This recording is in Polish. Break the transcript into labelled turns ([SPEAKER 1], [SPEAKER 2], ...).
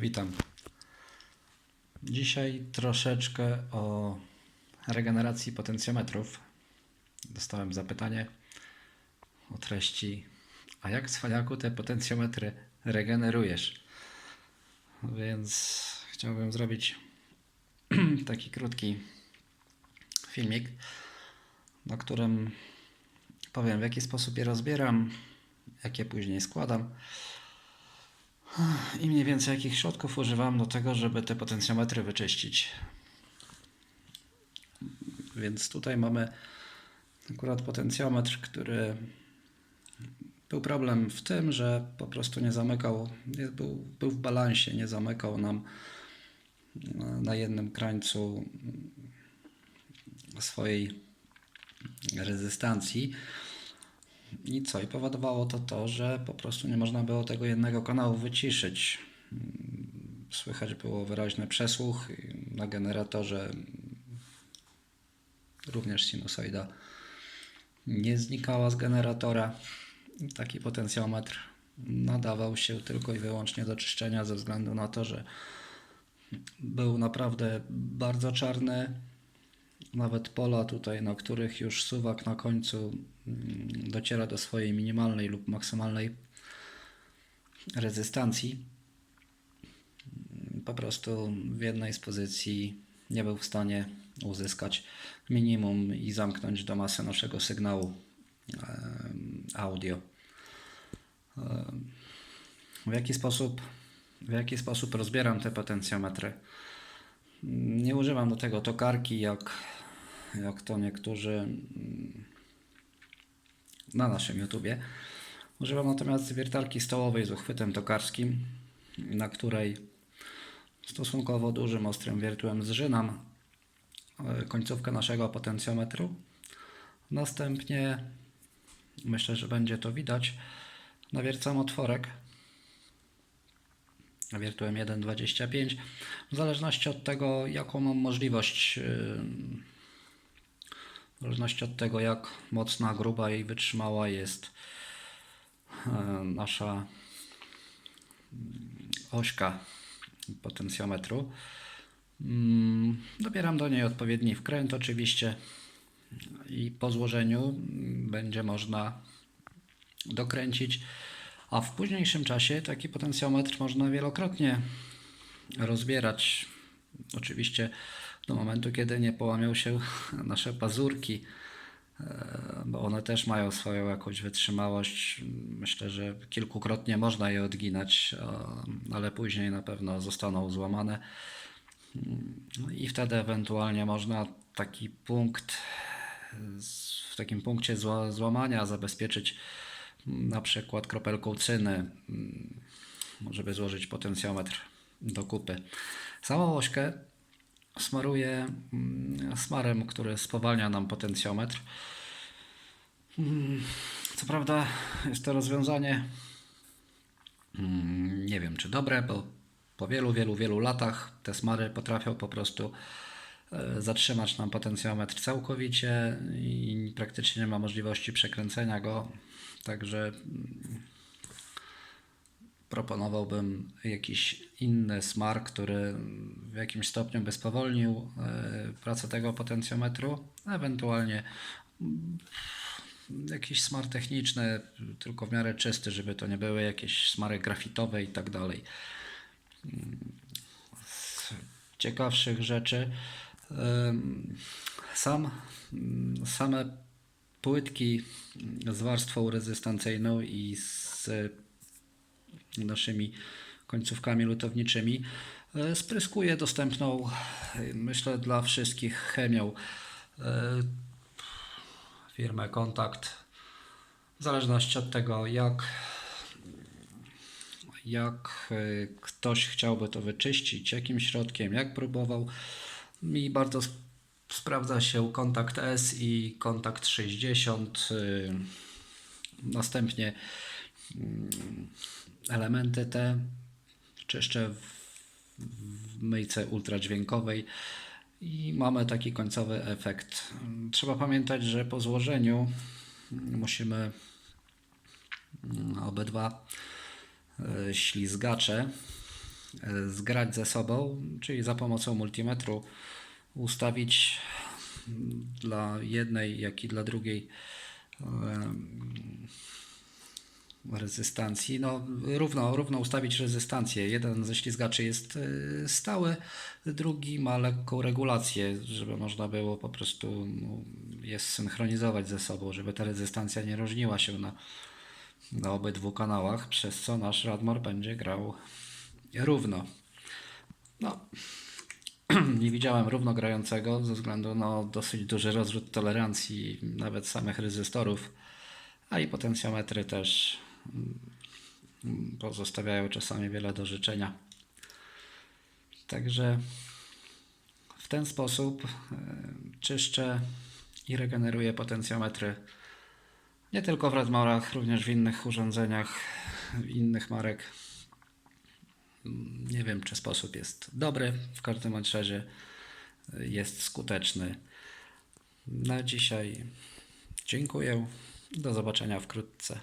[SPEAKER 1] Witam. Dzisiaj troszeczkę o regeneracji potencjometrów. Dostałem zapytanie o treści, a jak cwaniaku te potencjometry regenerujesz? Więc chciałbym zrobić taki krótki filmik, na którym powiem w jaki sposób je rozbieram, jakie później składam i mniej więcej jakich środków używam do tego, żeby te potencjometry wyczyścić. Więc tutaj mamy akurat potencjometr, który był problem w tym, że po prostu nie zamykał, był, był w balansie, nie zamykał nam na- na jednym krańcu swojej rezystancji. I co? I powodowało to to, że po prostu nie można było tego jednego kanału wyciszyć. Słychać było wyraźny przesłuch na generatorze również sinusoida nie znikała z generatora. Taki potencjometr nadawał się tylko i wyłącznie do czyszczenia ze względu na to, że był naprawdę bardzo czarny, nawet pola tutaj, na których już suwak na końcu mm, dociera do swojej minimalnej lub maksymalnej rezystancji, po prostu w jednej z pozycji nie był w stanie uzyskać minimum i zamknąć do masy naszego sygnału audio. W jaki sposób, w jaki sposób rozbieram te potencjometry? Nie używam do tego tokarki, jak, jak to niektórzy mm, na naszym YouTubie. Używam natomiast wiertarki stołowej z uchwytem tokarskim, na której stosunkowo dużym, ostrym wiertłem zżynam e, końcówkę naszego potencjometru. Następnie, myślę, że będzie to widać, nawiercam otworek wiertłem 1,25 w zależności od tego jaką mam możliwość w zależności od tego jak mocna, gruba i wytrzymała jest yy, nasza mm, ośka potencjometru Mm, dobieram do niej odpowiedni wkręt oczywiście i po złożeniu mm, będzie można dokręcić, a w późniejszym czasie taki potencjometr można wielokrotnie rozbierać. Oczywiście do momentu, kiedy nie połamią się nasze pazurki, e, bo one też mają swoją jakąś wytrzymałość. Myślę, że kilkukrotnie można je odginać, ale później na pewno zostaną złamane. I wtedy ewentualnie można taki punkt, w takim punkcie zła, złamania zabezpieczyć na przykład kropelką cyny, żeby złożyć potencjometr do kupy. Samą ośkę smaruję mm, smarem, który spowalnia nam potencjometr. Mm, Co prawda jest to rozwiązanie Mm, Nie wiem, czy dobre, bo po wielu, wielu, wielu latach te smary potrafią po prostu e, zatrzymać nam potencjometr całkowicie i praktycznie nie ma możliwości przekręcenia go. Także proponowałbym jakiś inny smar, który w jakimś stopniu by spowolnił e, pracę tego potencjometru, ewentualnie jakiś smar techniczny, tylko w miarę czysty, żeby to nie były jakieś smary grafitowe i tak dalej. Mm, Z ciekawszych rzeczy sam, mm, same płytki z warstwą rezystancyjną i z naszymi końcówkami lutowniczymi e, spryskuję dostępną, e, myślę, dla wszystkich chemią e, firmę Kontakt. W zależności od tego, jak, jak ktoś chciałby to wyczyścić, jakim środkiem, jak próbował. Mi bardzo sp- sprawdza się Kontakt S i Kontakt 60. y, Następnie elementy te czyszczę w, w myjce ultradźwiękowej i mamy taki końcowy efekt. Trzeba pamiętać, że po złożeniu musimy mm, obydwa e, ślizgacze e, zgrać ze sobą, czyli za pomocą multimetru ustawić mm, dla jednej, jak i dla drugiej em, rezystancji. No, równo, równo ustawić rezystancję. Jeden ze ślizgaczy jest e, stały, drugi ma lekką regulację, żeby można było po prostu no, je synchronizować ze sobą, żeby ta rezystancja nie różniła się na, na obydwu kanałach, przez co nasz Radmor będzie grał równo. No, nie widziałem równo grającego ze względu na dosyć duży rozrzut tolerancji nawet samych rezystorów, a i potencjometry też pozostawiają czasami wiele do życzenia. Także w ten sposób e, czyszczę i regeneruję potencjometry nie tylko w Redmorach, również w innych urządzeniach innych marek. Nie wiem, czy sposób jest dobry, w każdym razie jest skuteczny. Na dzisiaj dziękuję. Do zobaczenia wkrótce.